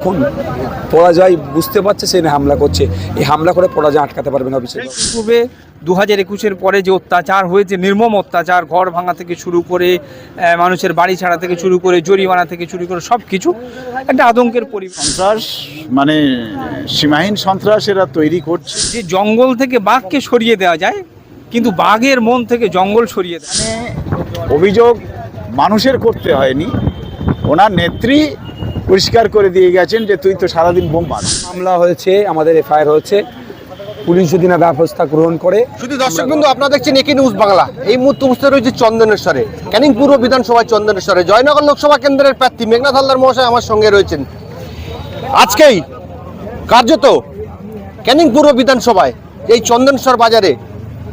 এখন পরাজয় বুঝতে পারছে সে হামলা করছে। এই হামলা করে পরাজয় আটকাতে পারবে না অভিষেক। পূর্বে দু হাজার একুশের পরে যে অত্যাচার হয়েছে নির্মম অত্যাচার ঘর ভাঙা থেকে শুরু করে মানুষের বাড়ি ছাড়া থেকে শুরু করে জরিমানা থেকে শুরু করে সব কিছু একটা আতঙ্কের পরিবেশ সন্ত্রাস মানে সীমাহীন সন্ত্রাস এরা তৈরি করছে। যে জঙ্গল থেকে বাঘকে সরিয়ে দেওয়া যায় কিন্তু বাঘের মন থেকে জঙ্গল সরিয়ে দেয় অভিযোগ মানুষের করতে হয়নি। ওনার নেত্রী পরিষ্কার করে দিয়ে গেছেন যে তুই তো সারাদিন বোম মার হামলা হয়েছে আমাদের এফআইআর হয়েছে। পুলিশ যদি না ব্যবস্থা গ্রহণ করে শুধু দর্শক বিন্দু আপনারা দেখছেন একে নিউজ বাংলা। এই মুহূর্তে উপস্থিত রয়েছে চন্দনেশ্বরে ক্যানিং পূর্ব বিধানসভায় চন্দনেশ্বরে। জয়নগর লোকসভা কেন্দ্রের প্রার্থী মেঘনাথ হালদার মহাশয় আমার সঙ্গে রয়েছেন। আজকেই কার্যত ক্যানিং পূর্ব বিধানসভায় এই চন্দনেশ্বর বাজারে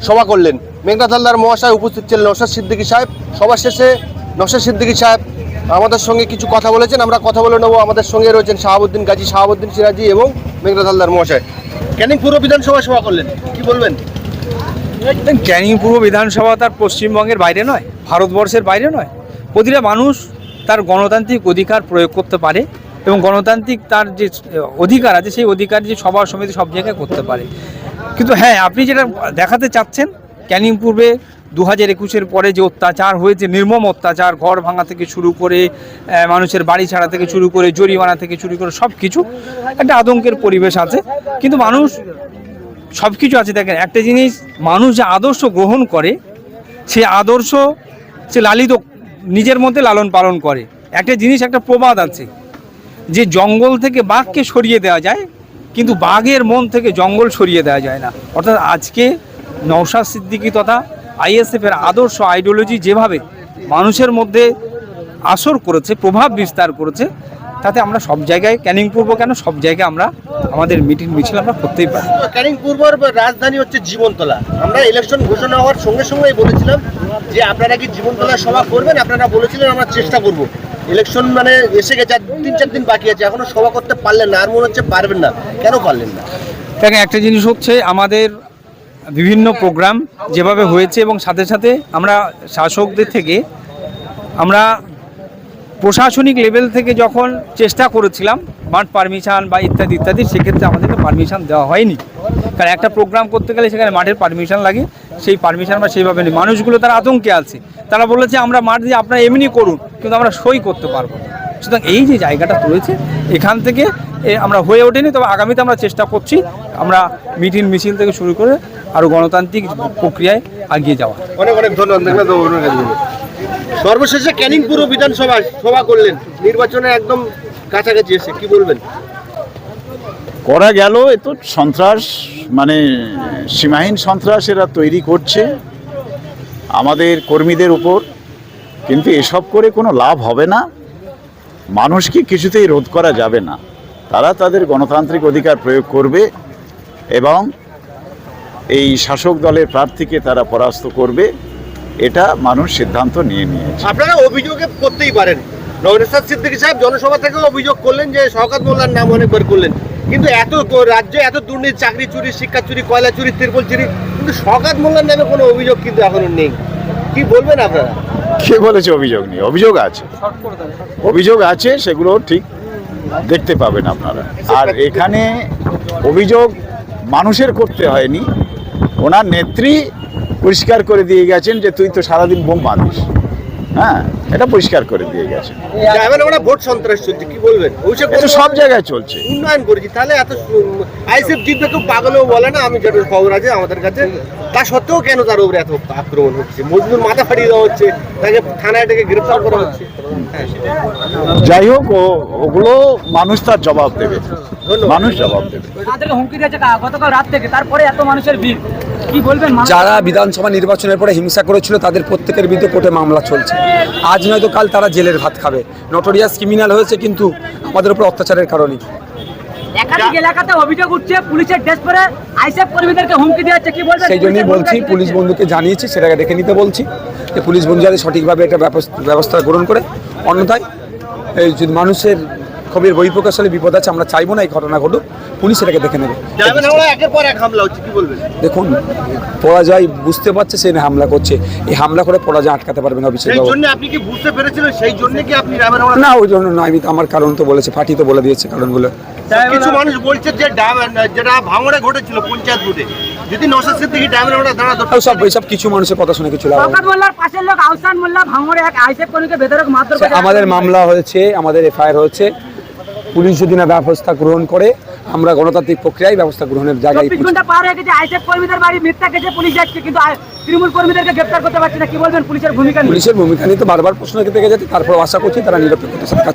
সভা করলেন। মেঘনাথ হালদার মহাশয় উপস্থিত ছিলেন নসাদ সিদ্দিকী সাহেব। সবার শেষে নসাদ সিদ্দিকী সাহেব আমাদের সঙ্গে কিছু কথা বলেছেন, আমরা কথা বলে নেব। আমাদের সঙ্গে রয়েছেন শাহাবুদ্দিন গাজী, শাহাবুদ্দিন সিরাজি এবং মেঘনাথ হালদার মহাশয়। ক্যানিং পূর্ব বিধানসভা সভা করলেন, কি বলবেন? ক্যানিং পূর্ব বিধানসভা তার পশ্চিমবঙ্গের বাইরে নয়, ভারতবর্ষের বাইরে নয়। প্রতিটা মানুষ তার গণতান্ত্রিক অধিকার প্রয়োগ করতে পারে এবং গণতান্ত্রিক তার যে অধিকার আছে, সেই অধিকার যে সভা সমিতি সব জায়গায় করতে পারে। কিন্তু হ্যাঁ আপনি যেটা দেখাতে চাচ্ছেন, ক্যানিং পূর্বে দু হাজার একুশের পরে যে অত্যাচার হয়েছে, নির্মম অত্যাচার, ঘর ভাঙা থেকে শুরু করে মানুষের বাড়ি ছাড়া থেকে শুরু করে, জরিমানা থেকে শুরু করে সব কিছু একটা আতঙ্কের পরিবেশ আছে। কিন্তু মানুষ সব কিছু আছে। দেখেন, একটা জিনিস, মানুষ যে আদর্শ গ্রহণ করে, সে আদর্শ সে লালিত, নিজের মধ্যে লালন পালন করে। একটা জিনিস, একটা প্রবাদ আছে যে জঙ্গল থেকে বাঘকে সরিয়ে দেওয়া যায়, কিন্তু বাঘের মন থেকে জঙ্গল সরিয়ে দেওয়া যায় না। অর্থাৎ আজকে নওশাদ সিদ্দিকী তথা আইএসএফের আদর্শ আইডিওলজি যেভাবে মানুষের মধ্যে আসর করেছে প্রভাব বিস্তার করেছে তাতে আমরা সব জায়গায় ক্যানিং পূর্ব কেন? সব জায়গায় আমরা আমাদের মিটিং মিছিল আমরা করতেই পারি। ক্যানিং পূর্বর রাজধানী হচ্ছে জীবনতলা। আমরা ইলেকশন ঘোষণা হওয়ার সঙ্গে সঙ্গেই বলেছিলাম যে আপনারা কি জীবনতলা সভা করবেন? আপনারা বলেছিলেন আমরা চেষ্টা করব। ইলেকশন মানে এসে গেছে আর তিন চার দিন বাকি আছে এখনও সভা করতে পারলেন না আর মনে হচ্ছে পারবেন না। কেন পারলেন না? দেখেন একটা জিনিস হচ্ছে আমাদের বিভিন্ন প্রোগ্রাম যেভাবে হয়েছে এবং সাথে সাথে আমরা শাসকদের থেকে আমরা প্রশাসনিক লেভেল থেকে যখন চেষ্টা করেছিলাম মাঠ পারমিশন বা ইত্যাদি ইত্যাদি, সেক্ষেত্রে আমাদেরকে পারমিশন দেওয়া হয়নি। কারণ একটা প্রোগ্রাম করতে গেলে সেখানে মাঠের পারমিশন লাগে, সেই পারমিশন আমরা সেইভাবে নেই। মানুষগুলো তারা আতঙ্কে আছে। তারা বলেছে, আমরা মাঠ দিয়ে আপনারা এমনি করুন, কিন্তু আমরা সই করতে পারব সুতরাং এই যে জায়গাটা রয়েছে, এখান থেকে আমরা হয়ে ওঠেনি। তবে আগামীতে আমরা চেষ্টা করছি, আমরা মিটিং, মিছিল থেকে শুরু করে আরও গণতান্ত্রিক প্রক্রিয়ায় এগিয়ে যাওয়া। অনেক অনেক ধন্যবাদ সর্বশেষে ক্যানিং পূর্ব বিধানসভা সভা করলেন। নির্বাচনে একদম কাছাকাছি এসে কি বলবেন? করা গেল এ তো সন্ত্রাস মানে সীমাহীন সন্ত্রাস এরা তৈরি করছে আমাদের কর্মীদের উপর। কিন্তু এসব করে কোনো লাভ হবে না। মানুষকে কিছুতেই রোধ করা যাবে না। তারা তাদের গণতান্ত্রিক অধিকার প্রয়োগ করবে এবং এই শাসক দলের প্রার্থীকে তারা পরাস্ত করবে এটা মানুষ সিদ্ধান্ত নিয়ে নিয়েছে। আপনারা অভিযোগে করতেই পারেন। নগরেশ্বর সিদ্দিকী সাহেব জনসভা থেকে অভিযোগ করলেন যে শওকাত মোল্লার নাম অনেকবার করলেন। কিন্তু এত রাজ্যে এত দুর্নীতি চাকরি চুরি শিক্ষা চুরি কয়লা চুরি তিরপল চুরি কিন্তু শওকাত মোল্লার নামে কোনো অভিযোগ কিন্তু এখনও নেই। কি বলবেন আপনারা? কে বলেছে অভিযোগ নেই অভিযোগ আছে। অভিযোগ আছে সেগুলো ঠিক দেখতে পাবেন আপনারা। আর এখানে অভিযোগ মানুষের করতে হয়নি। ওনার নেত্রী পরিষ্কার করে দিয়ে গেছেন যে তুই তো সারাদিন বোম বাঁধিস। হ্যাঁ এটা পরিষ্কার করে দিয়ে গেছে ভোট সন্ত্রাস চলছে কি বলবেন? এটা সব জায়গায় চলছে। উন্নয়ন করেছি তাহলে এত আইসিএফ জিতবে কেউ পাগলেও বলে না আমি যেটা খবর আছে আমাদের কাছে। তা সত্ত্বেও কেন তার উপরে এত আক্রমণ হচ্ছে? মজদুর মাথা ফাটিয়ে দেওয়া হচ্ছে তাকে থানায় ডেকে গ্রেফতার করা হচ্ছে। হ্যাঁ যাই হোক ও- ওগুলো মানুষ তার জবাব দেবে। মানুষ জবাব দেবে। গতকাল রাত থেকে তারপরে এত মানুষের ভিড়। যারা বিধানসভা নির্বাচনের পরে হিংসা করেছিল তাদের প্রত্যেকের বিরুদ্ধে কোর্টে মামলা চলছে। আজ নয়তো কাল তারা জেলের ভাত খাবে। নটোরিয়াস ক্রিমিনাল হয়েছে কিন্তু আমাদের উপর অত্যাচারের কারণে একাধিক এলাকাতে অভিযোগ উঠছে পুলিশের ড্রেস পরে আইসএফ কর্মীদেরকে হুমকি দেওয়া হচ্ছে কি বলবেন সেই জন্যই বলছি পুলিশ বন্ধুকে জানিয়েছি সেটাকে দেখে নিতে বলছি যে পুলিশ বন্ধু যাতে সঠিকভাবে এটা ব্যবস্থা গ্রহণ করে। অন্যথায় এই যদি মানুষের ক্ষোভের বহিঃপ্রকাশ হলে বিপদ আছে আমরা চাইব না এই ঘটনা ঘটুক পুলিশ এটাকে দেখে নেবে। ডায়মন্ড হাওড়া একের পর এক হামলা হচ্ছে কি বলবেন? দেখুন পরাজয় বুঝতে পারছে সে হামলা করছে এই হামলা করে পরাজয় আটকাতে পারবে না হাওড়া না ওই জন্য নয় আমি আমার কারণ তো বলেছে ফাটি তো বলে দিয়েছে কারণগুলো। কিছু মানুষ বলছে যে ডায়মন্ড যেটা ভাঙড়ে ঘটেছিল পঞ্চায়েত ভোটে যদি নশো সিদ্দিকি ডায়মন্ড হাওড়া দাঁড়াতো সব এইসব কিছু মানুষের কথা শুনে কিছু লাভ হবে না। শওকত মোল্লার পাশের লোক আহসান মোল্লা ভাঙড়ে এক আইসেফ কর্মীকে বেদরক মারধর আমাদের মামলা হয়েছে আমাদের এফআইআর হয়েছে। পুলিশ যদি না ব্যবস্থা গ্রহণ করে আমরা গণতান্ত্রিক প্রক্রিয়ায় ব্যবস্থা গ্রহণের জায়গায় ঘণ্টা পার হয়ে গেছে আইসেফ কর্মীদের বাড়ি মিথ্যা পুলিশ যাচ্ছে কিন্তু তৃণমূল কর্মীদেরকে গ্রেপ্তার করতে পারছে না কি বলবেন? পুলিশের ভূমিকা নিয়ে। পুলিশের ভূমিকা নিয়ে তো বারবার প্রশ্ন থেকে যাচ্ছে তারপর আশা করছি তারা কাজ